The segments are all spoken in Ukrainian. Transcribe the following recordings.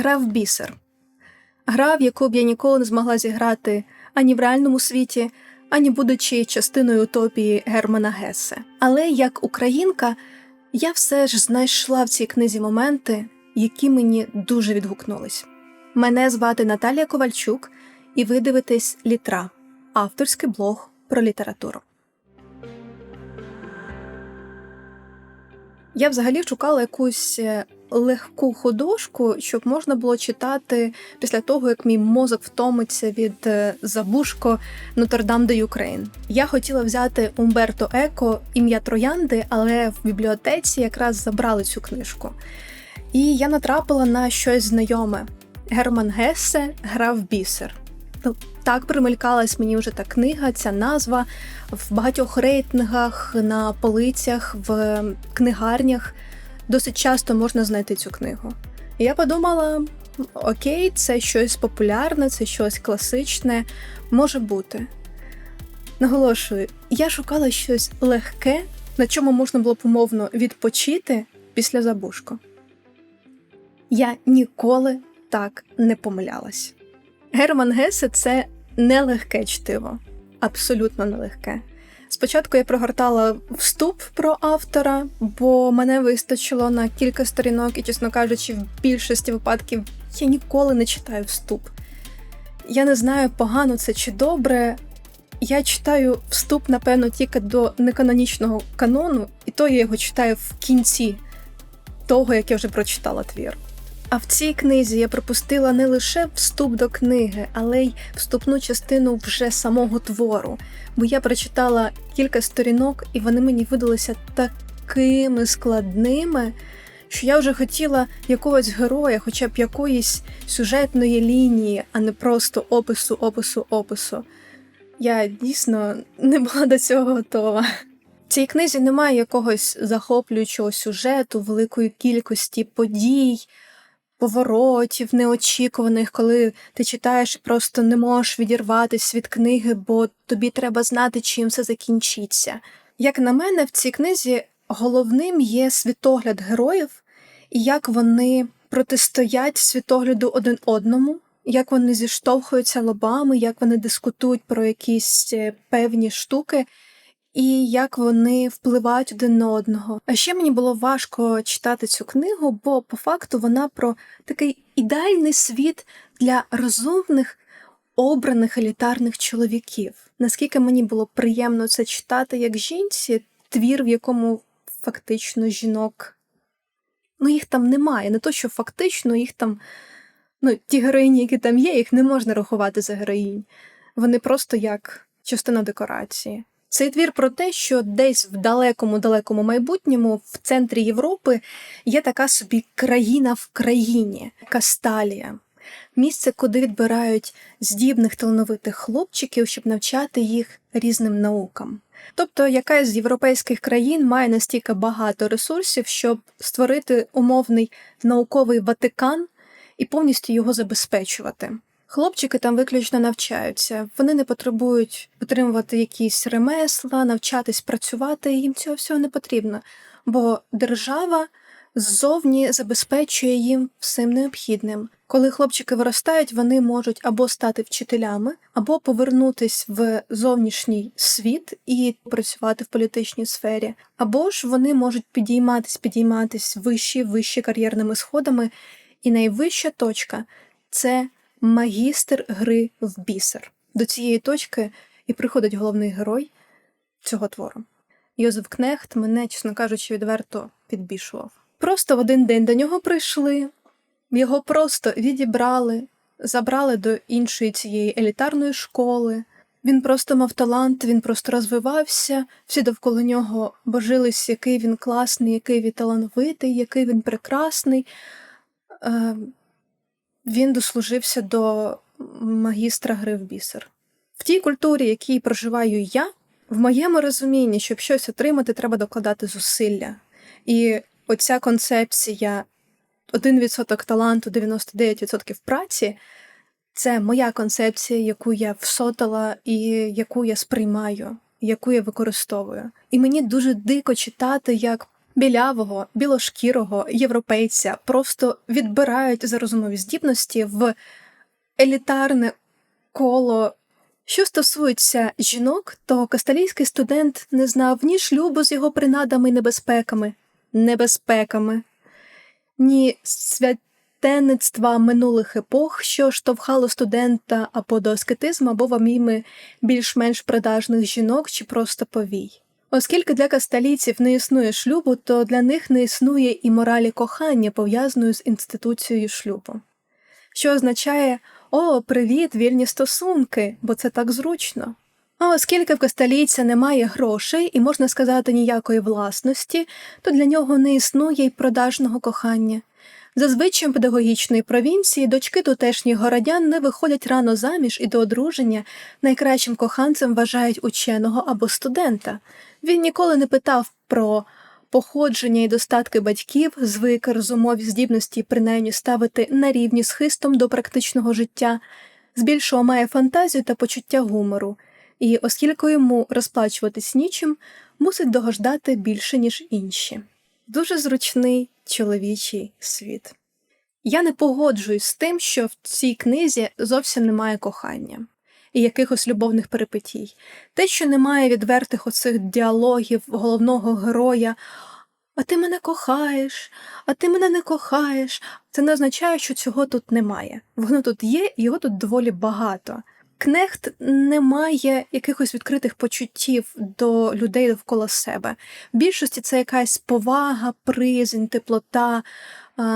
Гра в бісер. Гра, в яку б я ніколи не змогла зіграти ані в реальному світі, ані будучи частиною утопії Германа Гесе. Але як українка, я все ж знайшла в цій книзі моменти, які мені дуже відгукнулись. Мене звати Наталія Ковальчук, і ви дивитесь Літра, авторський блог про літературу. Я взагалі шукала якусь е, легку художку, щоб можна було читати після того, як мій мозок втомиться від е, забушко Нотр-Дам де Юкрейн. Я хотіла взяти Умберто Еко ім'я Троянди, але в бібліотеці якраз забрали цю книжку. І я натрапила на щось знайоме. Герман Гессе грав бісер. Ну, так примелькалась мені вже та книга, ця назва в багатьох рейтингах, на полицях, в книгарнях. Досить часто можна знайти цю книгу. І я подумала: окей, це щось популярне, це щось класичне, може бути. Наголошую, я шукала щось легке, на чому можна було б умовно відпочити після забушку. Я ніколи так не помилялась. Герман Гесе це нелегке чтиво, абсолютно нелегке. Спочатку я прогортала вступ про автора, бо мене вистачило на кілька сторінок, і, чесно кажучи, в більшості випадків я ніколи не читаю вступ. Я не знаю, погано це чи добре. Я читаю вступ, напевно, тільки до неканонічного канону, і то я його читаю в кінці того, як я вже прочитала твір. А в цій книзі я пропустила не лише вступ до книги, але й вступну частину вже самого твору. Бо я прочитала кілька сторінок, і вони мені видалися такими складними, що я вже хотіла якогось героя, хоча б якоїсь сюжетної лінії, а не просто опису, опису, опису. Я дійсно не була до цього готова. В цій книзі немає якогось захоплюючого сюжету, великої кількості подій поворотів неочікуваних, коли ти читаєш і просто не можеш відірватися від книги, бо тобі треба знати, чим все закінчиться. Як на мене, в цій книзі головним є світогляд героїв і як вони протистоять світогляду один одному, як вони зіштовхуються лобами, як вони дискутують про якісь е, певні штуки і як вони впливають один на одного. А ще мені було важко читати цю книгу, бо по факту вона про такий ідеальний світ для розумних. Обраних елітарних чоловіків. Наскільки мені було приємно це читати як жінці, твір, в якому фактично жінок, ну їх там немає. Не то, що фактично їх там, ну, ті героїні, які там є, їх не можна рахувати за героїнь. Вони просто як частина декорації. Цей твір про те, що десь в далекому-далекому майбутньому, в центрі Європи, є така собі країна в країні Касталія, місце, куди відбирають здібних талановитих хлопчиків, щоб навчати їх різним наукам. Тобто, якась з європейських країн має настільки багато ресурсів, щоб створити умовний науковий Ватикан і повністю його забезпечувати. Хлопчики там виключно навчаються, вони не потребують отримувати якісь ремесла, навчатись працювати, їм цього всього не потрібно, бо держава ззовні забезпечує їм всім необхідним. Коли хлопчики виростають, вони можуть або стати вчителями, або повернутись в зовнішній світ і працювати в політичній сфері, або ж вони можуть підійматись, підійматись вищі, вищі кар'єрними сходами, і найвища точка це магістр гри в бісер. До цієї точки і приходить головний герой цього твору. Йозеф Кнехт мене, чесно кажучи, відверто підбішував. Просто в один день до нього прийшли, його просто відібрали, забрали до іншої цієї елітарної школи. Він просто мав талант, він просто розвивався, всі довкола нього божились, який він класний, який він талановитий, який він прекрасний. Він дослужився до магістра гри в бісер. В тій культурі, якій проживаю я, в моєму розумінні, щоб щось отримати, треба докладати зусилля. І оця концепція 1% таланту, 99% праці це моя концепція, яку я всотала і яку я сприймаю, яку я використовую. І мені дуже дико читати, як білявого, білошкірого європейця просто відбирають за розумові здібності в елітарне коло. Що стосується жінок, то касталійський студент не знав ні шлюбу з його принадами і небезпеками, небезпеками, ні святенництва минулих епох, що штовхало студента або до аскетизму, або в аміми більш-менш продажних жінок чи просто повій. Оскільки для касталійців не існує шлюбу, то для них не існує і моралі кохання, пов'язаної з інституцією шлюбу, що означає о, привіт, вільні стосунки, бо це так зручно. А оскільки в касталійця немає грошей і, можна сказати, ніякої власності, то для нього не існує й продажного кохання. За звичаєм педагогічної провінції дочки тутешніх городян не виходять рано заміж і до одруження найкращим коханцем вважають ученого або студента. Він ніколи не питав про походження і достатки батьків, звик розумові здібності принаймні ставити на рівні з хистом до практичного життя, збільшого має фантазію та почуття гумору, і, оскільки йому розплачуватись нічим, мусить догождати більше, ніж інші. Дуже зручний чоловічий світ. Я не погоджуюсь з тим, що в цій книзі зовсім немає кохання і якихось любовних перипетій. Те, що немає відвертих оцих діалогів головного героя. А ти мене кохаєш, а ти мене не кохаєш. Це не означає, що цього тут немає. Воно тут є, його тут доволі багато. Кнехт не має якихось відкритих почуттів до людей довкола себе. В більшості це якась повага, призень, теплота.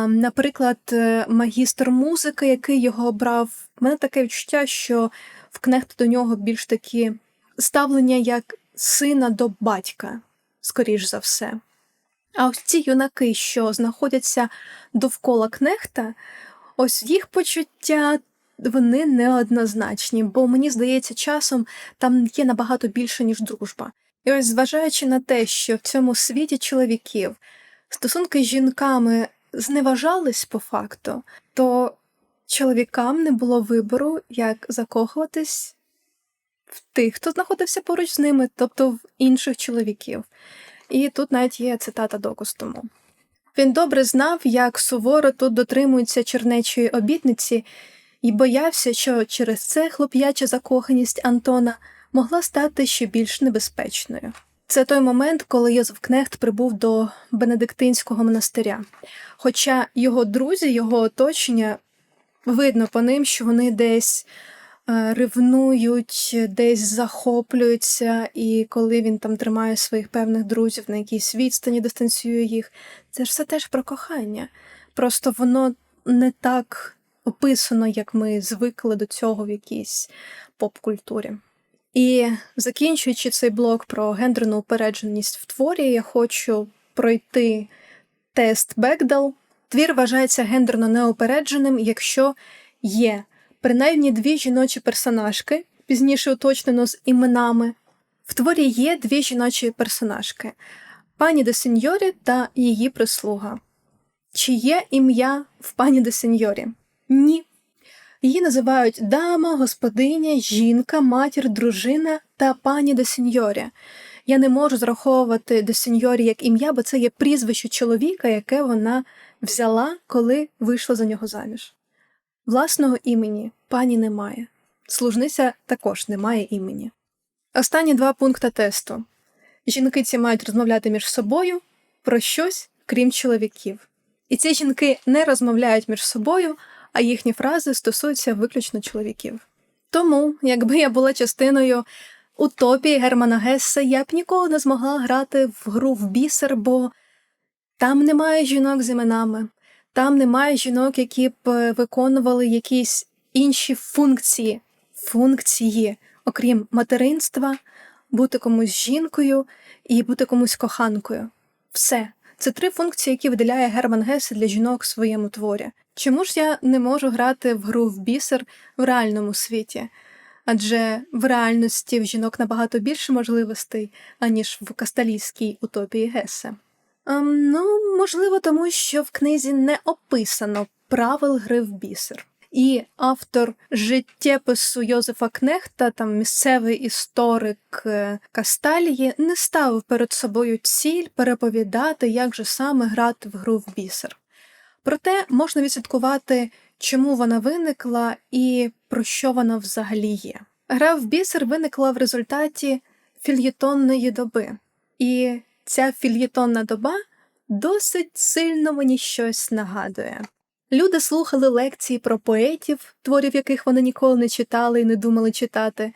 Наприклад, е, магістр музики, який його обрав, в мене таке відчуття, що в Кнехт до нього більш такі ставлення як сина до батька, скоріш за все. А ось ці юнаки, що знаходяться довкола кнехта, ось їх почуття вони неоднозначні, бо мені здається, часом там є набагато більше, ніж дружба. І ось, зважаючи на те, що в цьому світі чоловіків стосунки з жінками зневажались по факту, то чоловікам не було вибору, як закохуватись в тих, хто знаходився поруч з ними, тобто в інших чоловіків. І тут навіть є цитата доказ тому. Він добре знав, як суворо тут дотримуються чернечої обітниці, і боявся, що через це хлоп'яча закоханість Антона могла стати ще більш небезпечною. Це той момент, коли Йозеф Кнехт прибув до Бенедиктинського монастиря. Хоча його друзі, його оточення видно по ним, що вони десь е, ревнують, десь захоплюються, і коли він там тримає своїх певних друзів на якійсь відстані, дистанціює їх, це ж все теж про кохання. Просто воно не так описано, як ми звикли до цього в якійсь поп-культурі. І закінчуючи цей блок про гендерну упередженість в творі, я хочу пройти тест Бекдал. Твір вважається гендерно неупередженим, якщо є принаймні дві жіночі персонажки, пізніше уточнено з іменами. В творі є дві жіночі персонажки пані де Сеньорі та її прислуга. Чи є ім'я в пані де Сеньорі? Ні. Її називають дама, господиня, жінка, матір, дружина та пані де сеньорі. Я не можу зраховувати де сеньорі як ім'я, бо це є прізвище чоловіка, яке вона взяла, коли вийшла за нього заміж. Власного імені пані немає. Служниця також не має імені. Останні два пункти тесту. Жінки ці мають розмовляти між собою про щось, крім чоловіків. І ці жінки не розмовляють між собою, а їхні фрази стосуються виключно чоловіків. Тому, якби я була частиною утопії Германа Гессе, я б ніколи не змогла грати в гру в бісер, бо там немає жінок з іменами, там немає жінок, які б е, виконували якісь інші функції, функції, окрім материнства, бути комусь жінкою і бути комусь коханкою. Все. Це три функції, які виділяє Герман Гесе для жінок в своєму творі. Чому ж я не можу грати в гру в бісер в реальному світі? Адже в реальності в жінок набагато більше можливостей, аніж в касталійській утопії Гесе. Ем, ну, можливо, тому що в книзі не описано правил гри в бісер. і автор життєпису Йозефа Кнехта, там місцевий історик е, Касталії, не ставив перед собою ціль переповідати, як же саме грати в гру в бісер. Проте можна відслідкувати, чому вона виникла і про що вона взагалі є. Гра в бісер виникла в результаті фільєтонної доби, і ця фільєтонна доба досить сильно мені щось нагадує. Люди слухали лекції про поетів, творів яких вони ніколи не читали і не думали читати,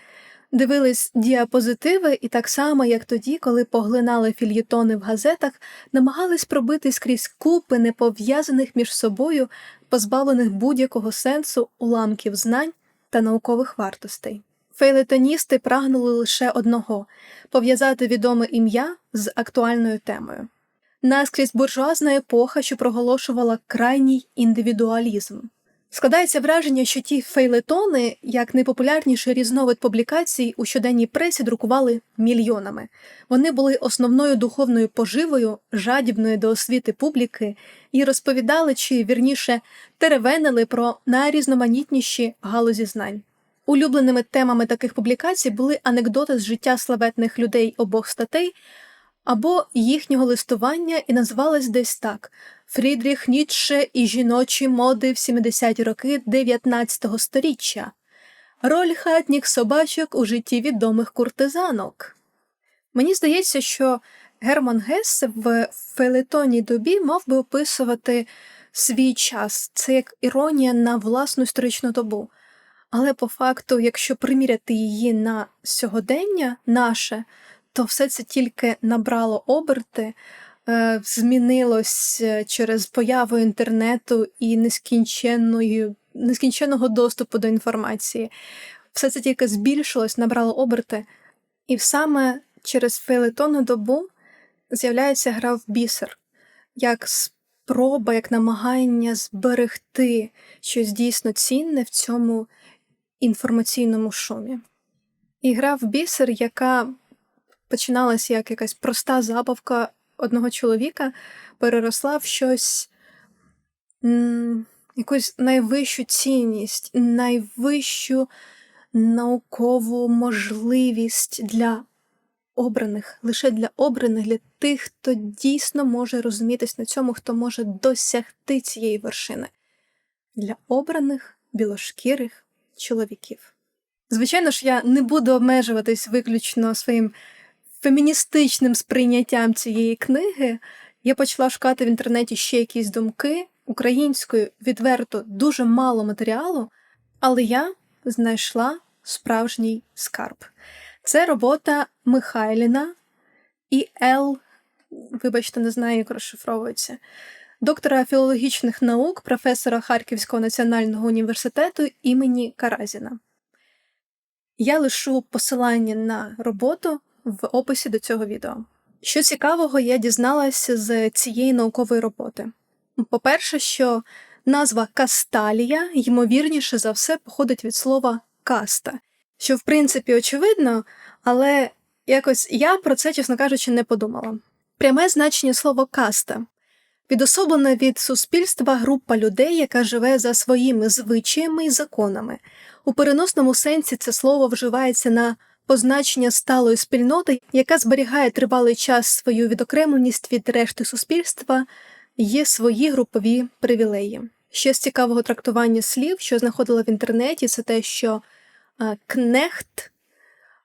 дивились діапозитиви і так само, як тоді, коли поглинали фільєтони в газетах, намагались пробити скрізь купи непов'язаних між собою, позбавлених будь-якого сенсу уламків знань та наукових вартостей. Фейлетоністи прагнули лише одного пов'язати відоме ім'я з актуальною темою. Наскрізь буржуазна епоха, що проголошувала крайній індивідуалізм. Складається враження, що ті фейлетони, як найпопулярніший різновид публікацій у щоденній пресі, друкували мільйонами. Вони були основною духовною поживою, жадібної до освіти публіки, і розповідали чи вірніше теревенили про найрізноманітніші галузі знань. Улюбленими темами таких публікацій були анекдоти з життя славетних людей обох статей або їхнього листування, і називалась десь так: Фрідріх Ніцше і жіночі моди в 70-ті роки 19 століття. Роль хатніх собачок у житті відомих куртизанок. Мені здається, що Герман Гессе в фейлетонній добі мав би описувати свій час, це як іронія на власну історичну добу. Але по факту, якщо приміряти її на сьогодення наше, то все це тільки набрало оберти, змінилось е, через появу інтернету і нескінченної, нескінченного доступу до інформації. Все це тільки збільшилось, набрало оберти, і саме через фейлетонну добу з'являється гра в бісер, як спроба, як намагання зберегти щось дійсно цінне в цьому інформаційному шумі. І гра в бісер, яка починалася як якась проста забавка одного чоловіка, переросла в щось якусь найвищу цінність, найвищу наукову можливість для обраних, лише для обраних, для тих, хто дійсно може розумітись на цьому, хто може досягти цієї вершини, для обраних білошкірих чоловіків. Звичайно ж, я не буду обмежуватись виключно своїм феміністичним сприйняттям цієї книги. Я почала шукати в інтернеті ще якісь думки українською відверто дуже мало матеріалу, але я знайшла справжній скарб. Це робота Михайліна і Л. Вибачте, не знаю, як розшифровується, доктора філологічних наук, професора Харківського національного університету імені Каразіна. Я лишу посилання на роботу в описі до цього відео. Що цікавого, я дізналася з цієї наукової роботи. По-перше, що назва Касталія, ймовірніше за все, походить від слова каста, що, в принципі, очевидно, але якось я про це, чесно кажучи, не подумала. Пряме значення слова каста відособлена від суспільства група людей, яка живе за своїми звичаями і законами. У переносному сенсі це слово вживається на позначення сталої спільноти, яка зберігає тривалий час свою відокремленість від решти суспільства, є свої групові привілеї. Ще з цікавого трактування слів, що знаходила в інтернеті, це те, що кнехт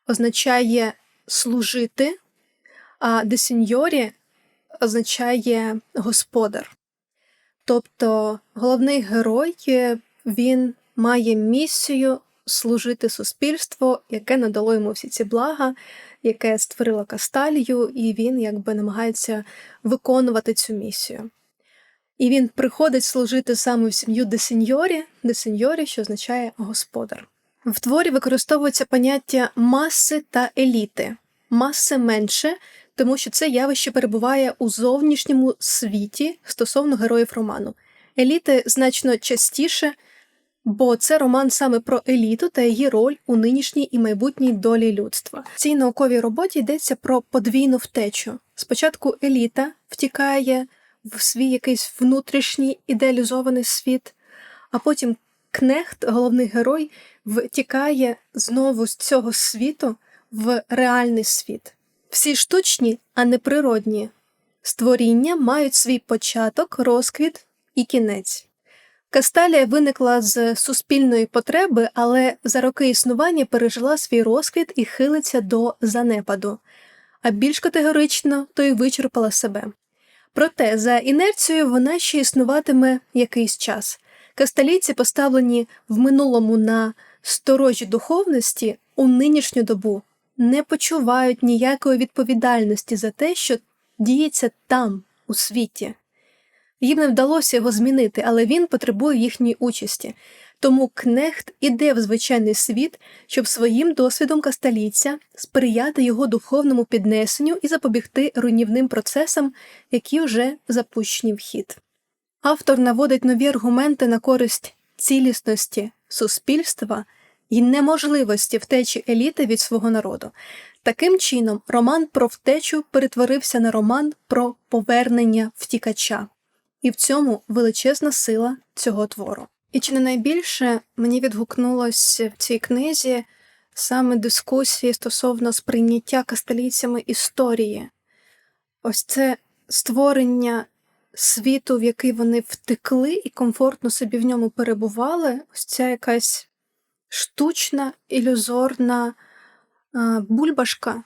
означає служити, а десіньорі означає господар. Тобто головний герой він має місію служити суспільству, яке надало йому всі ці блага, яке створило касталію, і він якби намагається виконувати цю місію. І він приходить служити саме в сім'ю десеньорі, десеньорі, що означає господар. В творі використовується поняття маси та еліти. Маси менше, тому що це явище перебуває у зовнішньому світі стосовно героїв роману. Еліти значно частіше, бо це роман саме про еліту та її роль у нинішній і майбутній долі людства. В цій науковій роботі йдеться про подвійну втечу. Спочатку еліта втікає в свій якийсь внутрішній ідеалізований світ, а потім Кнехт, головний герой, втікає знову з цього світу в реальний світ. Всі штучні, а не природні. Створіння мають свій початок, розквіт і кінець. Касталія виникла з суспільної потреби, але за роки існування пережила свій розквіт і хилиться до занепаду, а більш категорично то й вичерпала себе. Проте за інерцією вона ще існуватиме якийсь час. Касталійці, поставлені в минулому на сторожі духовності у нинішню добу, не почувають ніякої відповідальності за те, що діється там, у світі. Їм не вдалося його змінити, але він потребує їхньої участі. Тому кнехт іде в звичайний світ, щоб своїм досвідом касталійця сприяти його духовному піднесенню і запобігти руйнівним процесам, які вже запущені в хід. Автор наводить нові аргументи на користь цілісності суспільства і неможливості втечі еліти від свого народу. Таким чином, роман про втечу перетворився на роман про повернення втікача, і в цьому величезна сила цього твору. І чи не найбільше мені відгукнулося в цій книзі саме дискусії стосовно сприйняття касталійцями історії, ось це створення світу, в який вони втекли і комфортно собі в ньому перебували, ось ця якась штучна, ілюзорна бульбашка.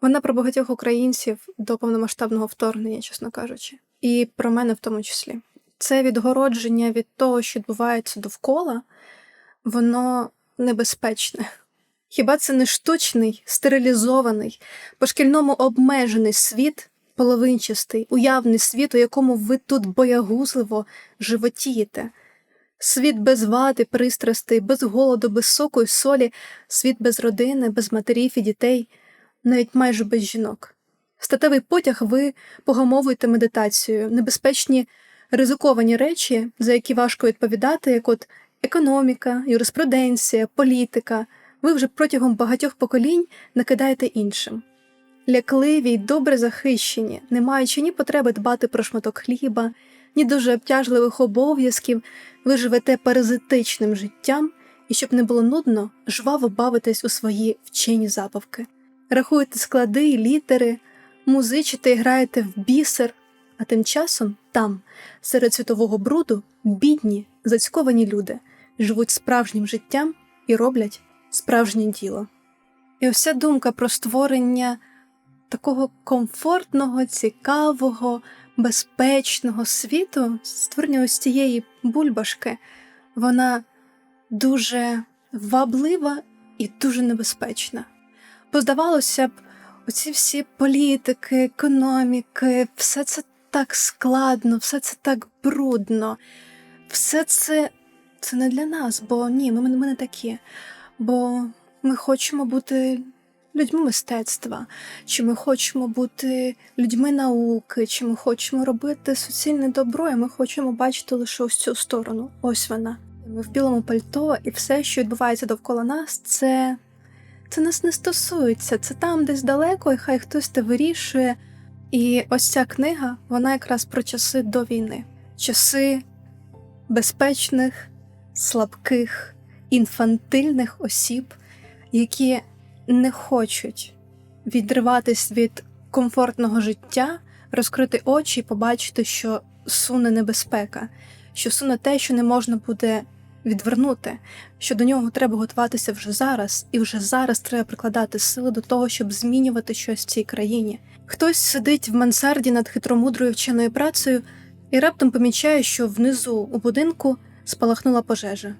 Вона про багатьох українців до повномасштабного вторгнення, чесно кажучи, і про мене в тому числі. Це відгородження від того, що відбувається довкола, воно небезпечне. Хіба це не штучний, стерилізований, по шкільному обмежений світ, половинчастий, уявний світ, у якому ви тут боягузливо животієте, світ без вади, пристрастей, без голоду, без соку і солі, світ без родини, без матерів і дітей, навіть майже без жінок. Статевий потяг ви погамовуєте медитацією, небезпечні ризиковані речі, за які важко відповідати, як от економіка, юриспруденція, політика, ви вже протягом багатьох поколінь накидаєте іншим. Лякливі й добре захищені, не маючи ні потреби дбати про шматок хліба, ні дуже обтяжливих обов'язків, ви живете паразитичним життям і, щоб не було нудно, жваво бавитесь у свої вчені забавки. Рахуєте склади і літери, музичите і граєте в бісер, а тим часом там, серед світового бруду, бідні, зацьковані люди живуть справжнім життям і роблять справжнє діло. І ця думка про створення такого комфортного, цікавого, безпечного світу, створення ось цієї бульбашки, вона дуже ваблива і дуже небезпечна. Бо здавалося б, оці всі політики, економіки, все це так складно, все це так брудно, все це це не для нас, бо ні, ми, ми не такі. Бо ми хочемо бути людьми мистецтва, чи ми хочемо бути людьми науки, чи ми хочемо робити суцільне добро, і ми хочемо бачити лише ось цю сторону. Ось вона. Ми в білому пальто, і все, що відбувається довкола нас, це це нас не стосується. Це там десь далеко, і хай хтось те вирішує. І ось ця книга, вона якраз про часи до війни, часи безпечних, слабких, інфантильних осіб, які не хочуть відриватись від комфортного життя, розкрити очі і побачити, що суне небезпека, що суне те, що не можна буде відвернути, що до нього треба готуватися вже зараз, і вже зараз треба прикладати сили до того, щоб змінювати щось в цій країні. Хтось сидить в мансарді над хитромудрою вченою працею і раптом помічає, що внизу у будинку спалахнула пожежа.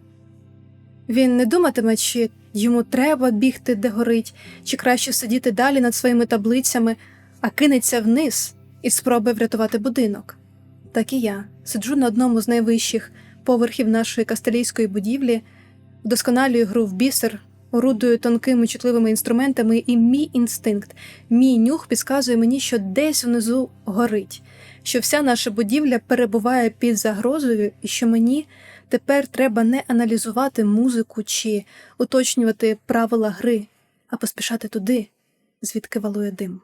Він не думатиме, чи йому треба бігти, де горить, чи краще сидіти далі над своїми таблицями, а кинеться вниз і спробує врятувати будинок. Так і я сиджу на одному з найвищих поверхів нашої кастелійської будівлі, вдосконалюю гру в бісер, орудую тонкими чутливими інструментами, і мій інстинкт, мій нюх підказує мені, що десь внизу горить, що вся наша будівля перебуває під загрозою, і що мені тепер треба не аналізувати музику чи уточнювати правила гри, а поспішати туди, звідки валує дим.